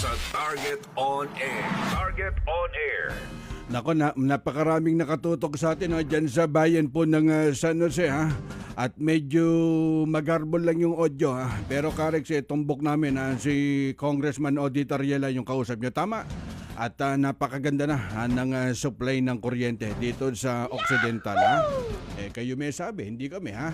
sa Target On Air. Target On Air. Nako, na, napakaraming nakatutok sa atin oh, dyan sa bayan po ng ah, San Jose ha. At medyo magarbol lang yung audio ha. Pero Karex, eh, tumbok namin ha, si Congressman Odi Tariela yung kausap niyo. Tama. At ah, napakaganda na ha, ng ah, supply ng kuryente dito sa Occidental ha. Eh kayo may sabi, hindi kami ha.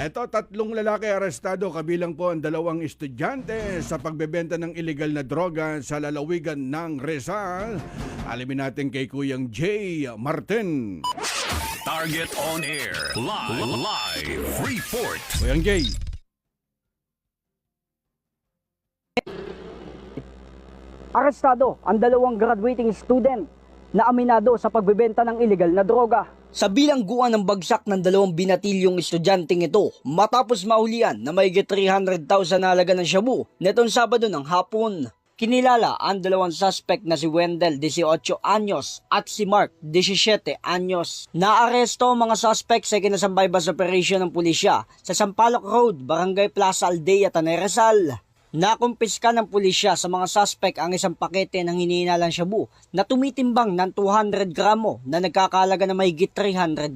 Eto, tatlong lalaki arestado kabilang po ang dalawang estudyante sa pagbebenta ng illegal na droga sa lalawigan ng Rizal. Alamin natin kay Kuyang J. Martin. Target On Air. Live. Live. Report. Kuyang J. Arestado ang dalawang graduating student na aminado sa pagbebenta ng illegal na droga. Sa bilangguan ng bagsak ng dalawang binatilyong estudyanteng ito matapos mahulian na may 300,000 na halaga ng shabu netong Sabado ng hapon. Kinilala ang dalawang suspect na si Wendell, 18 anyos, at si Mark, 17 anyos. Naaresto ang mga suspect sa kinasambay bus operation ng pulisya sa Sampaloc Road, Barangay Plaza Aldea, Tanay. Nakumpiska ng pulisya sa mga suspect ang isang pakete ng hinihinalang shabu na tumitimbang ng 200 gramo na nagkakalaga na may 300,000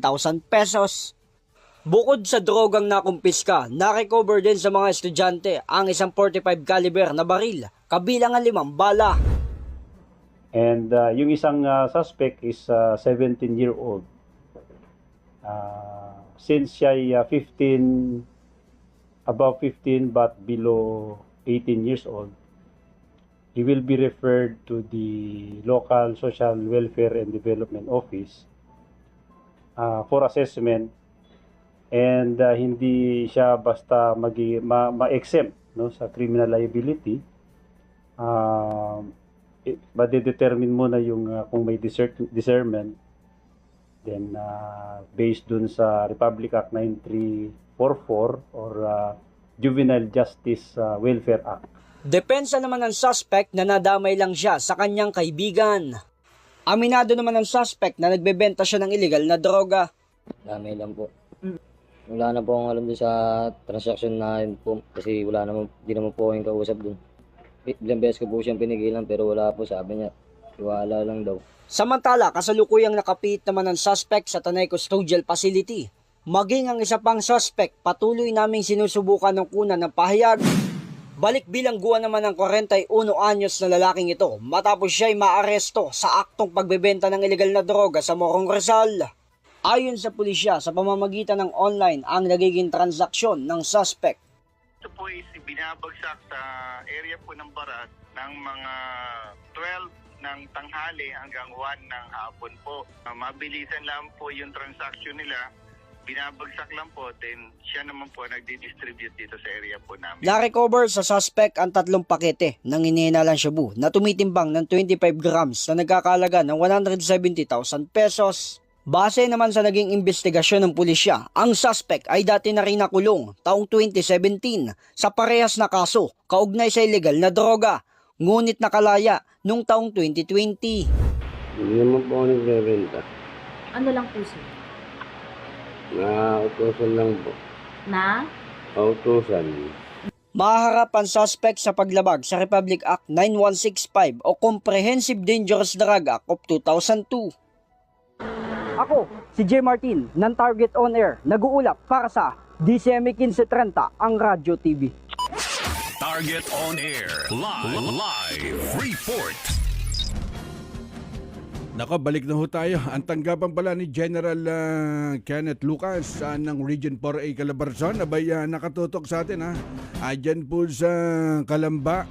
pesos. Bukod sa drogang nakumpiska, narecover din sa mga estudyante ang isang 45 caliber na baril, kabilang ang limang bala. And uh, yung isang uh, suspect is uh, 17 year old. Uh, since siya uh, 15 above 15 but below 18 years old, he will be referred to the local social welfare and development office uh, for assessment. And uh, hindi siya basta magi, ma, ma-exempt no sa criminal liability. Um, i- determine muna yung uh, kung may discern- discernment. Then uh, based dun sa Republic Act 9344 or uh, Juvenile Justice uh, Welfare Act Depensa naman ng suspect na nadamay lang siya sa kanyang kaibigan. Aminado naman ng suspect na nagbebenta siya ng illegal na droga. Dami lang po. Wala na po akong alam doon sa transaction na yun po kasi wala naman, di naman po yung kausap doon. Ilang beses ko po siyang pinigilan pero wala po sabi niya. Iwala lang daw. Samantala, kasalukuyang nakapit naman ng suspect sa Tanay Custodial Facility. Maging ang isa pang suspect, patuloy naming sinusubukan ng kuna ng pahayag. Balik bilangguan naman ng 41 anyos na lalaking ito matapos siya ay maaresto sa aktong pagbebenta ng ilegal na droga sa Morong Rizal. Ayon sa pulisya, sa pamamagitan ng online ang nagiging transaksyon ng suspect. Ito po is binabagsak sa area po ng Barat ng mga 12 ng tanghali hanggang 1 ng hapon po. Uh, mabilisan lang po yung transaction nila. Binabagsak lang po, then siya naman po nagdi-distribute dito sa area po namin. Na-recover sa suspect ang tatlong pakete ng inihinalang shabu na tumitimbang ng 25 grams na nagkakalaga ng 170,000 pesos. Base naman sa naging investigasyon ng pulisya, ang suspect ay dati na rin nakulong taong 2017 sa parehas na kaso kaugnay sa illegal na droga, ngunit nakalaya noong taong 2020. Hindi naman po ako nagbebenta. Ano lang po sir? Na-utusan lang po. Na? Utusan. Maharap ang suspect sa paglabag sa Republic Act 9165 o Comprehensive Dangerous Drug Act of 2002. Ako, si J. Martin, ng Target On Air, nag-uulap para sa DCM 1530, ang Radyo TV. Target On Air. Live. Live. Report. Nako, balik na ho tayo. Ang tanggapan pala ni General ah, Kenneth Lucas ah, ng Region 4A Calabarzon abay ah, nakatutok sa atin ha. Dyan po sa Kalamba